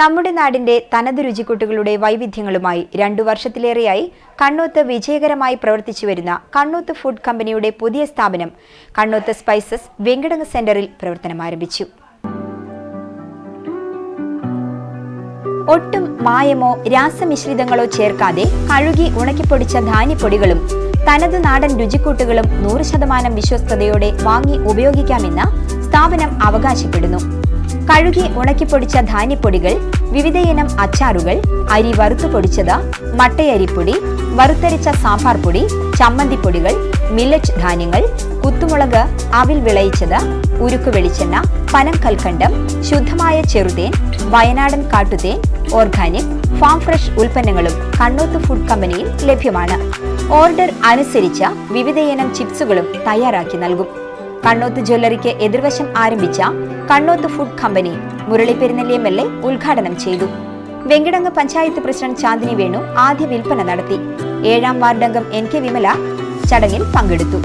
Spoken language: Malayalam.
നമ്മുടെ നാടിന്റെ തനത് രുചിക്കൂട്ടുകളുടെ വൈവിധ്യങ്ങളുമായി രണ്ടു വർഷത്തിലേറെയായി കണ്ണൂത്ത് വിജയകരമായി പ്രവർത്തിച്ചു വരുന്ന കണ്ണൂത്ത് ഫുഡ് കമ്പനിയുടെ പുതിയ സ്ഥാപനം കണ്ണൂത്ത് സ്പൈസസ് വെങ്കിടങ്ങ് സെന്ററിൽ പ്രവർത്തനം ആരംഭിച്ചു. ഒട്ടും മായമോ രാസമിശ്രിതങ്ങളോ ചേർക്കാതെ കഴുകി ഉണക്കിപ്പൊടിച്ച ധാന്യപ്പൊടികളും തനത് നാടൻ രുചിക്കൂട്ടുകളും നൂറ് ശതമാനം വിശ്വസ്തയോടെ വാങ്ങി ഉപയോഗിക്കാമെന്ന് സ്ഥാപനം അവകാശപ്പെടുന്നു. കഴുകി ഉണക്കിപ്പൊടിച്ച ധാന്യപ്പൊടികൾ വിവിധയിനം അച്ചാറുകൾ അരി വറുത്തു പൊടിച്ചത് മട്ടയരിപ്പൊടി വറുത്തരിച്ച സാമ്പാർ പൊടി ചമ്മന്തിപ്പൊടികൾ മില്ലറ്റ് ധാന്യങ്ങൾ കുത്തുമുളക് അവിൽ വിളയിച്ചത് ഉരുക്ക് വെളിച്ചെണ്ണ പനം കൽക്കണ്ടം ശുദ്ധമായ ചെറുതേൻ വയനാടൻ കാട്ടുതേൻ ഓർഗാനിക് ഫാം ഫ്രഷ് ഉൽപ്പന്നങ്ങളും കണ്ണൂത്ത് ഫുഡ് കമ്പനിയിൽ ലഭ്യമാണ്. ഓർഡർ അനുസരിച്ച വിവിധയിനം ചിപ്സുകളും തയ്യാറാക്കി നൽകും. കണ്ണൂത്ത് ജ്വല്ലറിക്ക് എതിർവശം ആരംഭിച്ച Kannuth food company Murali Perunnelli M L A ഉദ്ഘാടനം ചെയ്തു. വെങ്കിടങ്ങ് പഞ്ചായത്ത് പ്രസിഡന്റ് ചാന്ദിനി വേണു ആദ്യ വിൽപ്പന നടത്തി. ഏഴാം വാർഡംഗം എൻ കെ വിമല ചടങ്ങിൽ പങ്കെടുത്തു.